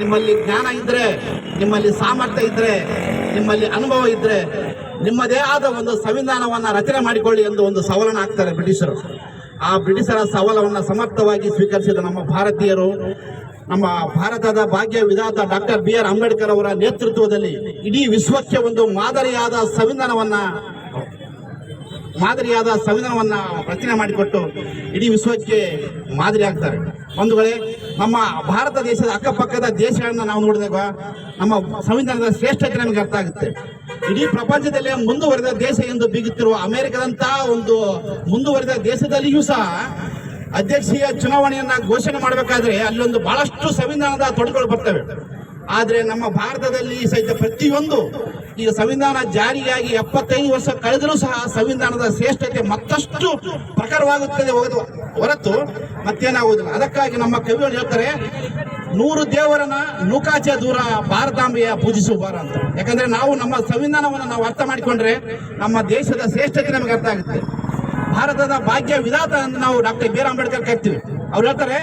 ನಿಮ್ಮಲ್ಲಿ ಜ್ಞಾನ ಇದ್ರೆ, ನಿಮ್ಮಲ್ಲಿ ಸಾಮರ್ಥ್ಯ ಇದ್ರೆ, ನಿಮ್ಮಲ್ಲಿ ಅನುಭವ ಇದ್ರೆ, ನಿಮ್ಮದೇ ಆದ ಒಂದು ಸಂವಿಧಾನವನ್ನ ರಚನೆ ಮಾಡಿಕೊಳ್ಳಿ ಎಂದು ಒಂದು ಸವಾಲನ್ನು ಹಾಕ್ತಾರೆ ಬ್ರಿಟಿಷರು. ಆ ಬ್ರಿಟಿಷರ ಸವಾಲವನ್ನು ಸಮರ್ಥವಾಗಿ ಸ್ವೀಕರಿಸಿದ ನಮ್ಮ ಭಾರತೀಯರು, ನಮ್ಮ ಭಾರತದ ಭಾಗ್ಯ ವಿಧಾತ ಡಾಕ್ಟರ್ ಬಿ ಆರ್ ಅಂಬೇಡ್ಕರ್ ಅವರ ನೇತೃತ್ವದಲ್ಲಿ ಇಡೀ ವಿಶ್ವಕ್ಕೆ ಒಂದು ಮಾದರಿಯಾದ ಸಂವಿಧಾನವನ್ನ ಮಾದರಿಯಾದ ಸಂವಿಧಾನವನ್ನ ರಚನೆ ಮಾಡಿಕೊಟ್ಟು ಇಡೀ ವಿಶ್ವಕ್ಕೆ ಮಾದರಿ ಆಗ್ತಾರೆ. ವೇಳೆ ನಮ್ಮ ಭಾರತ ದೇಶದ ಅಕ್ಕಪಕ್ಕದ ದೇಶಗಳನ್ನ ನಾವು ನೋಡಿದಾಗ ನಮ್ಮ ಸಂವಿಧಾನದ ಶ್ರೇಷ್ಠತೆ ನಮಗೆ ಅರ್ಥ ಆಗುತ್ತೆ. ಇಡೀ ಪ್ರಪಂಚದಲ್ಲೇ ಮುಂದುವರೆದ ದೇಶ ಎಂದು ಬೀಗುತ್ತಿರುವ ಅಮೆರಿಕದಂತಹ ಒಂದು ಮುಂದುವರೆದ ದೇಶದಲ್ಲಿಯೂ ಸಹ ಅಧ್ಯಕ್ಷೀಯ ಚುನಾವಣೆಯನ್ನ ಘೋಷಣೆ ಮಾಡಬೇಕಾದ್ರೆ ಅಲ್ಲೊಂದು ಬಹಳಷ್ಟು ಸಂವಿಧಾನದ ತೊಡಗಳು ಬರ್ತವೆ. ಆದರೆ ನಮ್ಮ ಭಾರತದಲ್ಲಿ ಸಹಿತ ಪ್ರತಿಯೊಂದು ಈಗ ಸಂವಿಧಾನ ಜಾರಿಯಾಗಿ ಎಪ್ಪತ್ತೈದು ವರ್ಷ ಕಳೆದರೂ ಸಹ ಸಂವಿಧಾನದ ಶ್ರೇಷ್ಠತೆ ಮತ್ತಷ್ಟು ಪ್ರಖರವಾಗುತ್ತದೆ ಹೊರತು ಮತ್ತೇನಾಗುವುದಿಲ್ಲ ಅದಕ್ಕಾಗಿ ನಮ್ಮ ಕವಿಗಳು ಹೇಳ್ತಾರೆ, ನೂರು ದೇವರನ್ನ ನೂಕಾಚೆ ದೂರ ಭಾರತಾಂಬೆಯ ಪೂಜಿಸುವಾರ ಅಂತ ಯಾಕಂದ್ರೆ ನಾವು ನಮ್ಮ ಸಂವಿಧಾನವನ್ನು ನಾವು ಅರ್ಥ ಮಾಡಿಕೊಂಡ್ರೆ ನಮ್ಮ ದೇಶದ ಶ್ರೇಷ್ಠತೆ ನಮಗೆ ಅರ್ಥ ಆಗುತ್ತೆ. ಭಾರತದ ಭಾಗ್ಯ ವಿಧಾತ ಅಂತ ನಾವು ಡಾಕ್ಟರ್ ಬಿ ಆರ್ ಅಂಬೇಡ್ಕರ್ ಕರಿತೀವಿ. ಅವ್ರು ಹೇಳ್ತಾರೆ,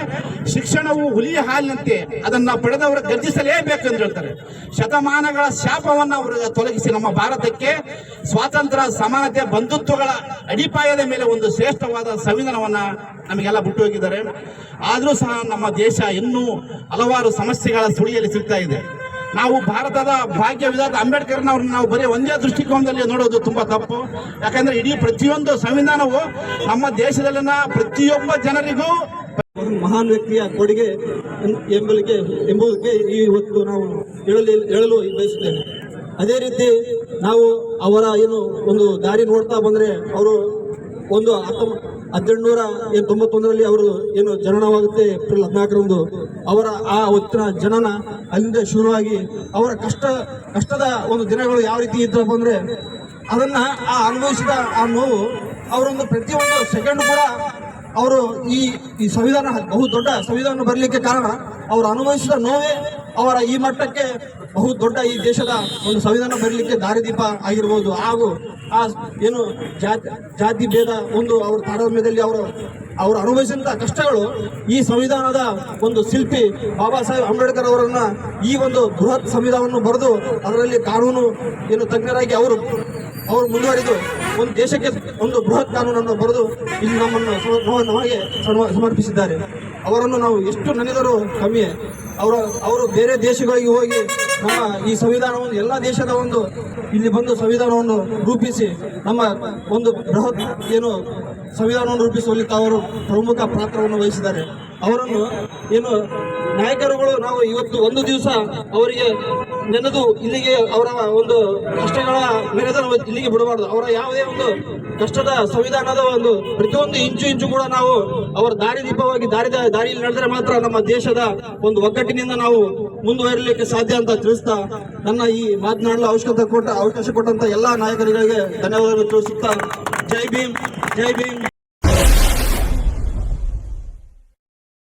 ಶಿಕ್ಷಣವು ಹುಲಿಯ ಹಾಲಿನಂತೆ, ಅದನ್ನ ಪಡೆದವರು ಗರ್ಜಿಸಲೇಬೇಕು ಅಂತ ಹೇಳ್ತಾರೆ. ಶತಮಾನಗಳ ಶಾಪವನ್ನು ಅವರು ತೊಲಗಿಸಿ ನಮ್ಮ ಭಾರತಕ್ಕೆ ಸ್ವಾತಂತ್ರ್ಯ, ಸಮಾನತೆ, ಬಂಧುತ್ವಗಳ ಅಡಿಪಾಯದ ಮೇಲೆ ಒಂದು ಶ್ರೇಷ್ಠವಾದ ಸಂವಿಧಾನವನ್ನ ನಮಗೆಲ್ಲ ಬಿಟ್ಟು ಹೋಗಿದ್ದಾರೆ. ಆದರೂ ಸಹ ನಮ್ಮ ದೇಶ ಇನ್ನೂ ಹಲವಾರು ಸಮಸ್ಯೆಗಳ ಸುಳಿಯಲ್ಲಿ ಸಿಗ್ತಾ ಇದೆ. ನಾವು ಭಾರತದ ಭಾಗ್ಯ ವಿಧಾತ ಅಂಬೇಡ್ಕರ್ನವ್ರನ್ನ ನಾವು ಬರೀ ಒಂದೇ ದೃಷ್ಟಿಕೋನದಲ್ಲಿ ನೋಡೋದು ತುಂಬಾ ತಪ್ಪು. ಯಾಕಂದ್ರೆ ಇಡೀ ಪ್ರತಿಯೊಂದು ಸಂವಿಧಾನವು ನಮ್ಮ ದೇಶದಲ್ಲಿನ ಪ್ರತಿಯೊಬ್ಬ ಜನರಿಗೂ ಮಹಾನ್ ವ್ಯಕ್ತಿಯ ಕೊಡುಗೆ ಎಂಬಲಿಕೆ ಎಂಬುದಕ್ಕೆ ಈ ಹೊತ್ತು ನಾವು ಹೇಳಲಿ, ಹೇಳಲು ಬಯಸುತ್ತೇನೆ. ಅದೇ ರೀತಿ ನಾವು ಅವರ ಏನು ಒಂದು ದಾರಿ ನೋಡ್ತಾ ಬಂದರೆ ಅವರು ಒಂದು ಹತ್ತೊಂಬ, ಹದಿನೆಂಟುನೂರ ಏನು ತೊಂಬತ್ತೊಂದರಲ್ಲಿ ಅವರು ಏನು ಜನನವಾಗುತ್ತೆ ಏಪ್ರಿಲ್ ಹದಿನಾಲ್ಕರಂದು ಅವರ ಆ ಹೊತ್ತಿನ ಜನನ ಅಲ್ಲಿಂದ ಶುರುವಾಗಿ ಅವರ ಕಷ್ಟ, ಕಷ್ಟದ ಒಂದು ದಿನಗಳು ಯಾವ ರೀತಿ ಇದ್ದಪ್ಪ ಅಂದರೆ ಅದನ್ನು ಆ ಅನುಭವಿಸಿದ ಆ ನೋವು ಅವರೊಂದು ಪ್ರತಿಯೊಂದು ಸೆಕೆಂಡ್ ಕೂಡ ಅವರು ಈ ಈ ಸಂವಿಧಾನ ಬಹು ದೊಡ್ಡ ಸಂವಿಧಾನ ಬರಲಿಕ್ಕೆ ಕಾರಣ ಅವರು ಅನುಭವಿಸಿದ ನೋವೇ ಅವರ ಈ ಮಟ್ಟಕ್ಕೆ ಬಹು ದೊಡ್ಡ ಈ ದೇಶದ ಒಂದು ಸಂವಿಧಾನ ಬರಲಿಕ್ಕೆ ದಾರಿದೀಪ ಆಗಿರ್ಬೋದು. ಹಾಗೂ ಆ ಏನು ಜಾತಿ ಜಾತಿ ಭೇದ ಒಂದು ಅವರ ತಾರತಮ್ಯದಲ್ಲಿ ಅವರು ಅವರು ಅನುಭವಿಸಿದಂಥ ಕಷ್ಟಗಳು ಈ ಸಂವಿಧಾನದ ಒಂದು ಶಿಲ್ಪಿ ಬಾಬಾ ಸಾಹೇಬ್ ಅಂಬೇಡ್ಕರ್ ಅವರನ್ನು ಈ ಒಂದು ಬೃಹತ್ ಸಂವಿಧಾನವನ್ನು ಬರೆದು ಅದರಲ್ಲಿ ಕಾನೂನು ಏನು ತಜ್ಞರಾಗಿ ಅವರು ಅವರು ಮುಂದುವರಿದು ಒಂದು ದೇಶಕ್ಕೆ ಒಂದು ಬೃಹತ್ ಕಾನೂನನ್ನು ಬರೆದು ಇಲ್ಲಿ ನಮ್ಮನ್ನು ನಮಗೆ ಸಮ- ಸಮರ್ಪಿಸಿದ್ದಾರೆ. ಅವರನ್ನು ನಾವು ಎಷ್ಟು ನೆನೆದರೂ ಕಮ್ಮಿಯೇ ಅವರ ಅವರು ಬೇರೆ ದೇಶಗಳಿಗೆ ಹೋಗಿ ನಮ್ಮ ಈ ಸಂವಿಧಾನವನ್ನು, ಎಲ್ಲ ದೇಶದ ಒಂದು ಇಲ್ಲಿ ಬಂದು ಸಂವಿಧಾನವನ್ನು ರೂಪಿಸಿ ನಮ್ಮ ಒಂದು ಬೃಹತ್ ಏನು ಸಂವಿಧಾನವನ್ನು ರೂಪಿಸುವಲ್ಲಿ ತಾವರು ಪ್ರಮುಖ ಪಾತ್ರವನ್ನು ವಹಿಸಿದ್ದಾರೆ. ಅವರನ್ನು ಏನು ನಾಯಕರುಗಳು ನಾವು ಇವತ್ತು ಒಂದು ದಿವಸ ಅವರಿಗೆ ನೆನೆದು ಇಲ್ಲಿಗೆ ಅವರ ಒಂದು ಕಷ್ಟಗಳ ಮೆರೆದ ಇಲ್ಲಿಗೆ ಬಿಡಬಾರ್ದು. ಅವರ ಯಾವುದೇ ಒಂದು ಕಷ್ಟದ ಸಂವಿಧಾನದ ಒಂದು ಪ್ರತಿಯೊಂದು ಇಂಚು ಇಂಚು ಕೂಡ ನಾವು ಅವರ ದಾರಿ ದೀಪವಾಗಿ ದಾರಿ ದಾರಿಯಲ್ಲಿ ನಡೆದರೆ ಮಾತ್ರ ನಮ್ಮ ದೇಶದ ಒಂದು ಒಗ್ಗಟ್ಟಿನಿಂದ ನಾವು ಮುಂದುವರಿಲಿಕ್ಕೆ ಸಾಧ್ಯ ಅಂತ ತಿಳಿಸ್ತಾ ನನ್ನ ಈ ಮಾತನಾಡಲು ಅವಶ್ಯಕತೆ ಕೊಟ್ಟ ಅವಕಾಶ ಕೊಟ್ಟಂತ ಎಲ್ಲಾ ನಾಯಕರುಗಳಿಗೆ ಧನ್ಯವಾದಗಳು ತಿಳಿಸುತ್ತಾ ಜೈ ಭೀಮ್ ಜೈ ಭೀಮ್.